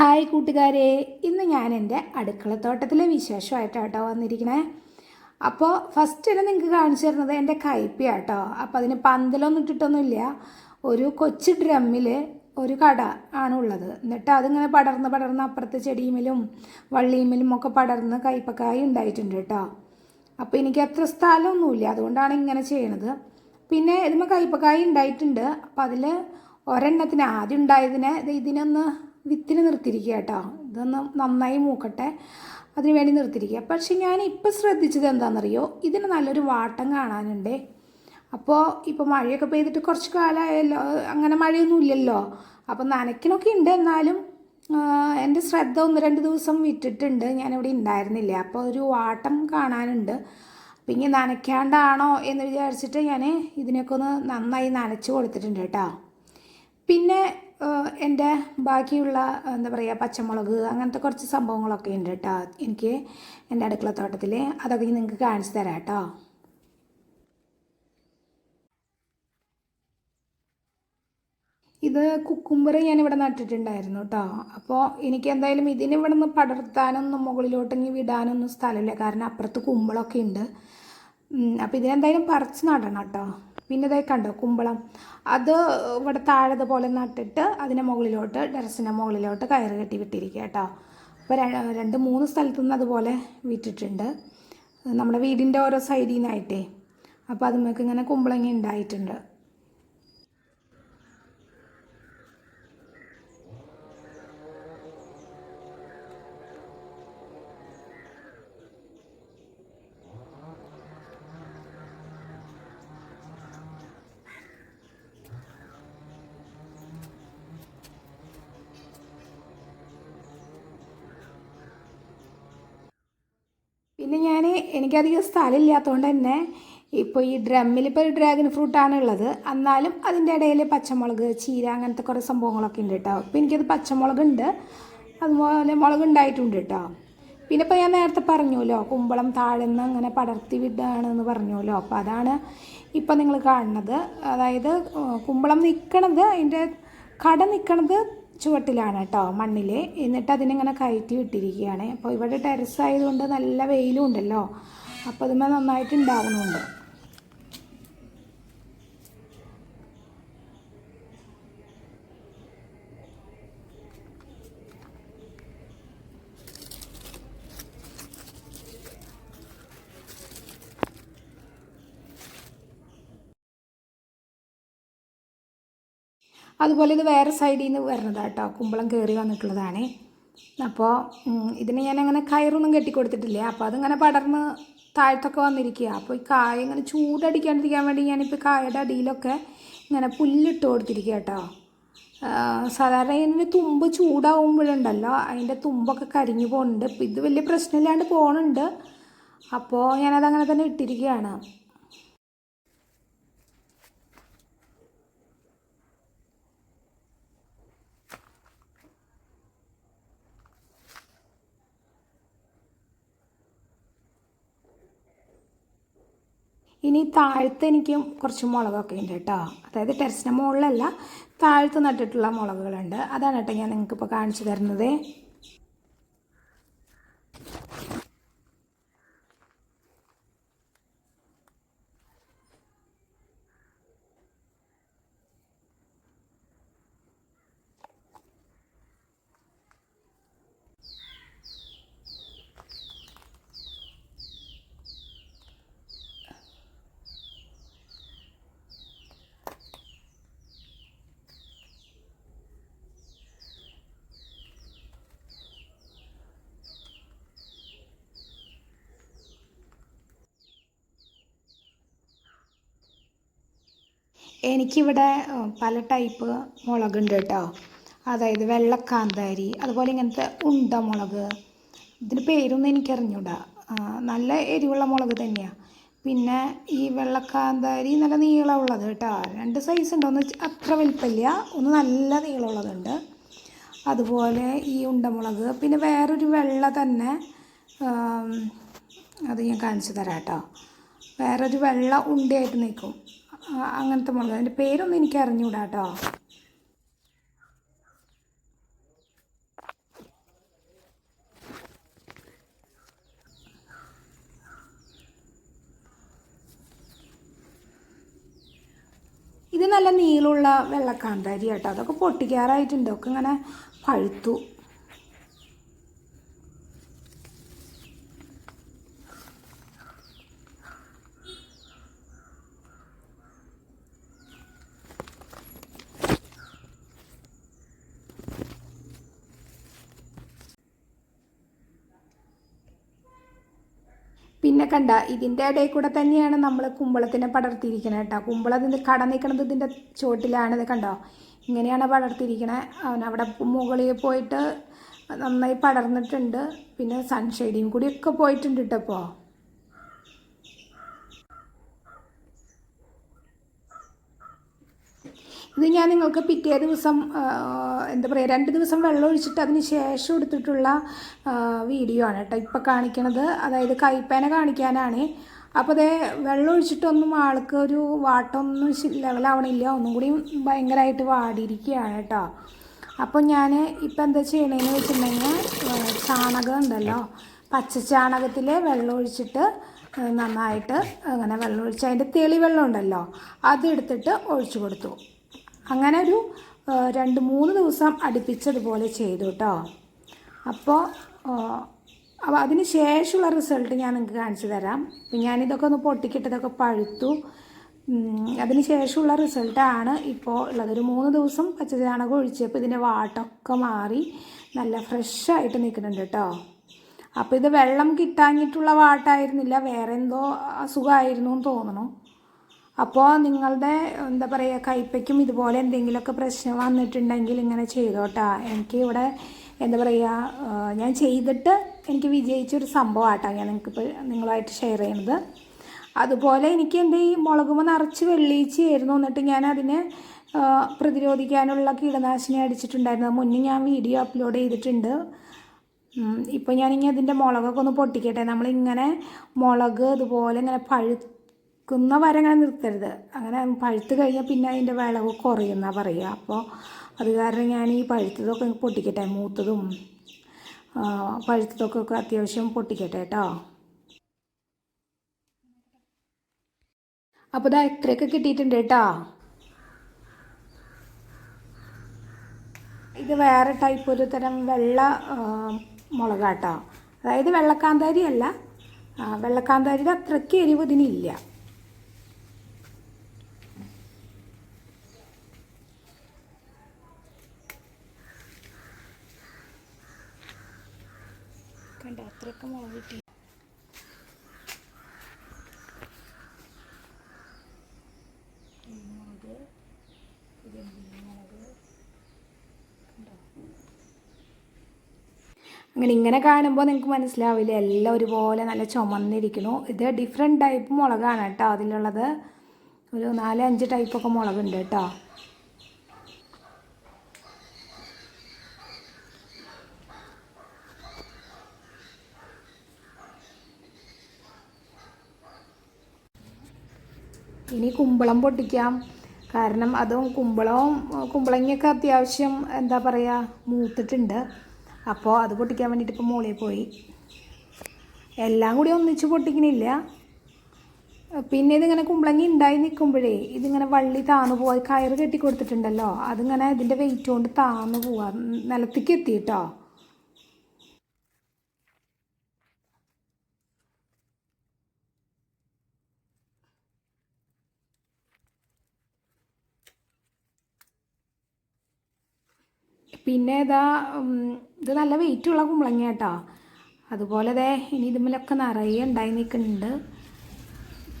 Hi കൂട്ടുകാരെ ഇന്ന് ഞാൻ എന്റെ അടുക്കളത്തോട്ടത്തിലെ വിശേഷമായിട്ടാണ് കേട്ടോ വന്നിരിക്കണേ. അപ്പോൾ ഫസ്റ്റ് തന്നെ നിങ്ങൾക്ക് കാണിച്ചു തരുന്നത് എന്റെ കയ്പ്പ കേട്ടോ അപ്പോൾ അതിന് പന്തലൊന്നും ഇട്ടിട്ടൊന്നുമില്ല. ഒരു കൊച്ചു ഡ്രമ്മിൽ ഒരു കട ആണ് ഉള്ളത് എന്നിട്ട് അതിങ്ങനെ പടർന്ന് പടർന്ന് അപ്പുറത്തെ ചെടിയുമിലും വള്ളിയുമിലും ഒക്കെ പടർന്ന് കയ്പക്കായി ഉണ്ടായിട്ടുണ്ട് കേട്ടോ. അപ്പോൾ എനിക്ക് അത്ര സ്ഥലമൊന്നുമില്ല. അതുകൊണ്ടാണ് ഇങ്ങനെ ചെയ്യണത്. പിന്നെ ഇതിന് കയ്പക്കായി ഉണ്ടായിട്ടുണ്ട്. അപ്പോൾ അതിൽ ഒരെണ്ണത്തിന് ആദ്യം ഉണ്ടായതിനെ ഇതിനൊന്ന് വിത്തിന് നിർത്തിയിരിക്കുക കേട്ടോ. ഇതൊന്ന് നന്നായി മൂക്കട്ടെ. അതിന് വേണ്ടി നിർത്തിയിരിക്കുക. പക്ഷെ ഞാൻ ഇപ്പോൾ ശ്രദ്ധിച്ചത് എന്താണെന്നറിയോ? ഇതിന് നല്ലൊരു വാട്ടം കാണാനുണ്ട്. അപ്പോൾ ഇപ്പോൾ മഴയൊക്കെ പെയ്തിട്ട് കുറച്ച് കാലമായല്ലോ. അങ്ങനെ മഴയൊന്നും ഇല്ലല്ലോ. അപ്പോൾ നനയ്ക്കണമൊക്കെ ഉണ്ട് എന്നാലും എന്റെ ശ്രദ്ധ ഒന്ന് രണ്ട് ദിവസം വിട്ടിട്ടുണ്ട്. ഞാനിവിടെ ഉണ്ടായിരുന്നില്ല. അപ്പോൾ ഒരു വാട്ടം കാണാനുണ്ട്. അപ്പം ഇനി നനയ്ക്കാണ്ടാണോ എന്ന് വിചാരിച്ചിട്ട് ഞാൻ ഇതിനൊക്കെ ഒന്ന് നന്നായി നനച്ച് കൊടുത്തിട്ടുണ്ട് കേട്ടോ. പിന്നെ എന്റെ ബാക്കിയുള്ള എന്താ പറയുക പച്ചമുളക് അങ്ങനത്തെ കുറച്ച് സംഭവങ്ങളൊക്കെ ഉണ്ട് കേട്ടോ എനിക്ക് എന്റെ അടുക്കളത്തോട്ടത്തിൽ അതൊക്കെ നിങ്ങൾക്ക് കാണിച്ചു തരാം കേട്ടോ ഇത് കുക്കുംബർ ഞാനിവിടെ നട്ടിട്ടുണ്ടായിരുന്നു കേട്ടോ അപ്പോൾ എനിക്ക് എന്തായാലും ഇതിന് നിന്ന് പടർത്താനൊന്നും മുകളിലോട്ടെങ്കിൽ വിടാനൊന്നും സ്ഥലമില്ല. കാരണം അപ്പുറത്ത് കുമ്പളൊക്കെ ഉണ്ട്. അപ്പോൾ ഇതിനെന്തായാലും പറിച്ച് നടണം കേട്ടോ പിന്നെ ഇതായി കണ്ടോ കുമ്പളം? അത് ഇവിടെ താഴത് പോലെ നട്ടിട്ട് അതിന്റെ മുകളിലോട്ട് ടെറസിന്റെ മുകളിലോട്ട് കയറ് കെട്ടി വിട്ടിരിക്കുക കേട്ടോ. അപ്പോൾ രണ്ട് മൂന്ന് സ്ഥലത്തു നിന്ന് അതുപോലെ വിറ്റിട്ടുണ്ട്. നമ്മുടെ വീടിന്റെ ഓരോ സൈഡിൽ നിന്നായിട്ടേ അപ്പോൾ അതുമൊക്കെ ഇങ്ങനെ കുമ്പളങ്ങി ഉണ്ടായിട്ടുണ്ട്. പിന്നെ ഞാൻ എനിക്കധികം സ്ഥലമില്ലാത്തതുകൊണ്ട് തന്നെ ഇപ്പോൾ ഈ ഡ്രമ്മിൽ ഇപ്പോൾ ഒരു ഡ്രാഗൺ ഫ്രൂട്ടാണ് ഉള്ളത് എന്നാലും അതിന്റെ ഇടയിൽ പച്ചമുളക് ചീര അങ്ങനത്തെ കുറേ സംഭവങ്ങളൊക്കെ ഉണ്ട് കേട്ടോ അപ്പോൾ എനിക്കത് പച്ചമുളകുണ്ട്. അതുപോലെ മുളക് ഉണ്ടായിട്ടുണ്ട് കേട്ടോ പിന്നെ ഇപ്പോൾ ഞാൻ നേരത്തെ പറഞ്ഞല്ലോ കുമ്പളം താഴ്ന്ന് അങ്ങനെ പടർത്തി വിടുകയാണെന്ന് പറഞ്ഞല്ലോ. അപ്പോൾ അതാണ് ഇപ്പം നിങ്ങൾ കാണുന്നത്. അതായത് കുമ്പളം നിൽക്കണത് അതിന്റെ കട നിൽക്കണത് ചുവട്ടിലാണ് കേട്ടോ മണ്ണിൽ എന്നിട്ട് അതിനിങ്ങനെ കയറ്റി വിട്ടിരിക്കുകയാണ്. അപ്പോൾ ഇവിടെ ടെറസ് ആയതുകൊണ്ട് നല്ല വെയിലും ഉണ്ടല്ലോ. അപ്പോൾ അതുമ്മ നന്നായിട്ട് ഉണ്ടാകുന്നുണ്ട് അതുപോലെ ഇത് വേറെ സൈഡിൽ നിന്ന് വരണതാണ് കേട്ടോ കുമ്പളം കയറി വന്നിട്ടുള്ളതാണ്. അപ്പോൾ ഇതിന് ഞാൻ അങ്ങനെ കയറൊന്നും കെട്ടിക്കൊടുത്തിട്ടില്ല? അപ്പോൾ അതിങ്ങനെ പടർന്ന് താഴത്തൊക്കെ വന്നിരിക്കുക അപ്പോൾ ഈ കായ ഇങ്ങനെ ചൂടടിക്കാണ്ടിരിക്കാൻ വേണ്ടി ഞാനിപ്പോൾ കായയുടെ അടിയിലൊക്കെ ഇങ്ങനെ പുല്ലിട്ട് കൊടുത്തിരിക്കുക കേട്ടോ സാധാരണ ഇതിന്റെ തുമ്പ് ചൂടാവുമ്പോഴുണ്ടല്ലോ അതിന്റെ തുമ്പൊക്കെ കരിഞ്ഞു പോകുന്നുണ്ട് ഇത് വലിയ പ്രശ്നമില്ലാണ്ട് പോകുന്നുണ്ട് അപ്പോൾ ഞാനതങ്ങനെ തന്നെ ഇട്ടിരിക്കുകയാണ് ഇനി താഴത്ത് എനിക്ക് കുറച്ച് മുളകൊക്കെ ഉണ്ട് കേട്ടോ. അതായത് ടെറസിന്റെ മുകളിലല്ല താഴത്ത് നട്ടിട്ടുള്ള മുളകുകളുണ്ട്. അതാണ് കേട്ടോ ഞാൻ നിങ്ങൾക്ക് ഇപ്പോൾ കാണിച്ചു തരുന്നത്. എനിക്കിവിടെ പല ടൈപ്പ് മുളകുണ്ട് കേട്ടോ അതായത് വെള്ളക്കാന്താരി അതുപോലെ ഇങ്ങനത്തെ ഉണ്ട മുളക് ഇതിന് പേരൊന്നും എനിക്കറിഞ്ഞൂടാ. നല്ല എരിവുള്ള മുളക് തന്നെയാണ് പിന്നെ ഈ വെള്ളക്കാന്താരി നല്ല നീളമുള്ളത് കേട്ടോ. രണ്ട് സൈസ് ഉണ്ട് ഒന്ന് അത്ര വലിപ്പമില്ല. ഒന്ന് നല്ല നീളമുള്ളതുണ്ട്. അതുപോലെ ഈ ഉണ്ടമുളക്. പിന്നെ വേറൊരു വെള്ള തന്നെ അത് ഞാൻ കാണിച്ചു തരാം കേട്ടോ. വേറൊരു വെള്ള ഉണ്ടയായിട്ട് നിൽക്കും. അങ്ങനത്തെ മുളക്. അതിന്റെ പേരൊന്നും എനിക്ക് അറിഞ്ഞുകൂടാ കേട്ടോ ഇത് നല്ല നീളമുള്ള വെള്ളക്കാന്താരി കേട്ടോ. അതൊക്കെ പൊട്ടിക്കാറായിട്ടുണ്ട്. ഒക്കെ ഇങ്ങനെ പഴുത്തു. പിന്നെ കണ്ട ഇതിന്റെ ഇടയിൽ കൂടെ തന്നെയാണ് നമ്മൾ കുമ്പളത്തിനെ പടർത്തിയിരിക്കുന്നത് കേട്ടോ കുമ്പളം ഇതിന്റെ കട നിൽക്കുന്നത് ഇതിന്റെ ചോട്ടിലാണ് ഇത് കണ്ടോ? ഇങ്ങനെയാണ് പടർത്തിയിരിക്കണത് അവൻ അവിടെ മുകളിൽ പോയിട്ട് നന്നായി പടർന്നിട്ടുണ്ട്. പിന്നെ സൺഷെയ്ഡിയും കൂടിയൊക്കെ പോയിട്ടുണ്ട് കേട്ടോ ഇപ്പോൾ ഇത് ഞാൻ നിങ്ങൾക്ക് പിറ്റേ ദിവസം എന്താ പറയുക രണ്ട് ദിവസം വെള്ളം ഒഴിച്ചിട്ട് അതിന് ശേഷം എടുത്തിട്ടുള്ള വീഡിയോ ആണ് കേട്ടോ ഇപ്പോൾ കാണിക്കണത്. അതായത് കൈപ്പേന കാണിക്കാനാണ്. അപ്പോൾ അതേ വെള്ളം ഒഴിച്ചിട്ടൊന്നും ആൾക്ക് ഒരു വാട്ടൊന്നും ലെവലാവണില്ല. ഒന്നും കൂടി ഭയങ്കരമായിട്ട് വാടിയിരിക്കുകയാണ് കേട്ടോ. അപ്പോൾ ഞാൻ ഇപ്പം എന്താ ചെയ്യണതെന്ന് വെച്ചിട്ടുണ്ടെങ്കിൽ ചാണകം ഉണ്ടല്ലോ. പച്ച ചാണകത്തിൽ വെള്ളം ഒഴിച്ചിട്ട് നന്നായിട്ട് അങ്ങനെ വെള്ളം ഒഴിച്ച് അതിന്റെ തെളി വെള്ളം ഉണ്ടല്ലോ അതെടുത്തിട്ട് ഒഴിച്ചു കൊടുത്തു. അങ്ങനെ ഒരു രണ്ട് മൂന്ന് ദിവസം അടുപ്പിച്ചതുപോലെ ചെയ്തു കേട്ടോ അപ്പോൾ അപ്പോൾ അതിന് ശേഷമുള്ള റിസൾട്ട് ഞാൻ നിങ്ങൾക്ക് കാണിച്ചു തരാം. ഞാനിതൊക്കെ ഒന്ന് പൊട്ടിക്കിട്ടതൊക്കെ പഴുത്തു. അതിന് ശേഷമുള്ള റിസൾട്ടാണ് ഇപ്പോൾ ഉള്ളത്. ഒരു മൂന്ന് ദിവസം പച്ചചാണകം ഒഴിച്ചപ്പോൾ ഇതിന്റെ വാട്ടൊക്കെ മാറി നല്ല ഫ്രഷായിട്ട് നിൽക്കുന്നുണ്ട് കേട്ടോ അപ്പോൾ ഇത് വെള്ളം കിട്ടാഞ്ഞിട്ടുള്ള വാട്ടായിരുന്നില്ല. വേറെ എന്തോ അസുഖമായിരുന്നു എന്ന് തോന്നുന്നു അപ്പോൾ നിങ്ങളുടെ എന്താ പറയുക കൈപ്പയ്ക്കും ഇതുപോലെ എന്തെങ്കിലുമൊക്കെ പ്രശ്നം വന്നിട്ടുണ്ടെങ്കിൽ ഇങ്ങനെ ചെയ്തോട്ടാ. എനിക്ക് ഇവിടെ എന്താ പറയുക ഞാൻ ചെയ്തിട്ട് എനിക്ക് വിജയിച്ചൊരു സംഭവമാട്ടോ ഞാൻ നിങ്ങൾക്കിപ്പോൾ നിങ്ങളുമായിട്ട് ഷെയർ ചെയ്യുന്നത് അതുപോലെ എനിക്ക് എന്റെ ഈ മുളകുമ നിറച്ച് വെള്ളീച്ചയായിരുന്നു എന്നിട്ട് ഞാൻ അതിനെ പ്രതിരോധിക്കാനുള്ള കീടനാശിനി അടിച്ചിട്ടുണ്ടായിരുന്നു. മുന്നേ ഞാൻ വീഡിയോ അപ്ലോഡ് ചെയ്തിട്ടുണ്ട്. ഇപ്പോൾ ഞാനിങ്ങനെ അതിന്റെ മുളകൊക്കെ ഒന്ന് പൊട്ടിക്കട്ടെ. നമ്മളിങ്ങനെ മുളക് ഇതുപോലെ ഇങ്ങനെ പഴുക്കുന്ന വരെ അങ്ങനെ നിർത്തരുത്. അങ്ങനെ പഴുത്ത് കഴിഞ്ഞാൽ പിന്നെ അതിന്റെ വിളവ് കുറയുന്ന പറയുക. അപ്പോൾ അത് കാരണം ഞാൻ ഈ പഴുത്തതൊക്കെ പൊട്ടിക്കട്ടെ മൂത്തതും പഴുത്തതൊക്കെ അത്യാവശ്യം പൊട്ടിക്കട്ടെ കേട്ടോ. അപ്പോൾ ഇതാ ഇത്രയൊക്കെ കിട്ടിയിട്ടുണ്ട് കേട്ടോ. ഇത് വേറെ ടൈപ്പ് ഒരു തരം വെള്ള മുളകാട്ടോ. അതായത് വെള്ളക്കാന്താരി അല്ല വെള്ളക്കാന്താരിയുടെ അത്രയ്ക്ക് എരിവ് ഇതിനില്ല. അത്രയ്ക്ക് മുളക് കിട്ടി അങ്ങനെ ഇങ്ങനെ കാണുമ്പോൾ നിങ്ങൾക്ക് മനസ്സിലാവില്ല? എല്ലാം ഒരുപോലെ നല്ല ചുമന്നിരിക്കുന്നു. ഇത് ഡിഫറെന്റ് ടൈപ്പ് മുളകാണ് കേട്ടോ. അതിലുള്ളത് ഒരു നാല് അഞ്ച് ടൈപ്പൊക്കെ മുളകുണ്ട് കേട്ടോ. ഇനി കുമ്പളം പൊട്ടിക്കാം. കാരണം അതും കുമ്പളവും കുമ്പളങ്ങയൊക്കെ അത്യാവശ്യം എന്താ പറയുക മൂത്തിട്ടുണ്ട്. അപ്പോൾ അത് പൊട്ടിക്കാൻ വേണ്ടിയിട്ട് ഇപ്പോൾ മുകളിൽ പോയി. എല്ലാം കൂടി ഒന്നിച്ച് പൊട്ടിക്കണില്ല. പിന്നെ ഇതിങ്ങനെ കുമ്പളങ്ങി ഉണ്ടായി നിൽക്കുമ്പോഴേ ഇതിങ്ങനെ വള്ളി താന്നു പോയി കയറ് കെട്ടി കൊടുത്തിട്ടുണ്ടല്ലോ അതിങ്ങനെ ഇതിന്റെ വെയിറ്റ് കൊണ്ട് താന്നു പോവാ. നിലത്തേക്ക് എത്തി കേട്ടോ പിന്നെ ഇതാ ഇത് നല്ല വെയിറ്റുള്ള കുമ്പളങ്ങ കേട്ടോ. അതുപോലെ ദേ ഇനി ഇതുമ്മലൊക്കെ നിറയെ ഉണ്ടായി നിൽക്കുന്നുണ്ട്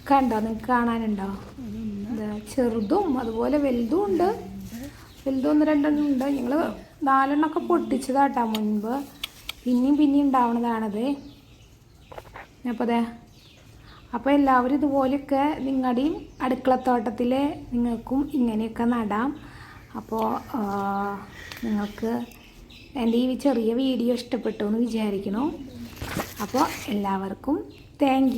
കണ്ടോ? നിങ്ങൾക്ക് കാണാനുണ്ടോ? ചെറുതും അതുപോലെ വലുതും ഉണ്ട്. വലുതും ഒന്ന് രണ്ടെണ്ണം ഉണ്ട്. ഞങ്ങൾ നാലെണ്ണമൊക്കെ പൊട്ടിച്ചതാട്ടോ മുൻപ്. പിന്നെയും പിന്നെയും ഉണ്ടാവണതാണത് അപ്പോൾ അതെ അപ്പോൾ എല്ലാവരും ഇതുപോലെയൊക്കെ നിങ്ങളുടെയും അടുക്കളത്തോട്ടത്തിൽ നിങ്ങൾക്കും ഇങ്ങനെയൊക്കെ നടാം. അപ്പോൾ നിങ്ങൾക്ക് എന്റെ ഈ ചെറിയ വീഡിയോ ഇഷ്ടപ്പെട്ടു എന്ന് വിചാരിക്കുന്നു. അപ്പോൾ എല്ലാവർക്കും താങ്ക്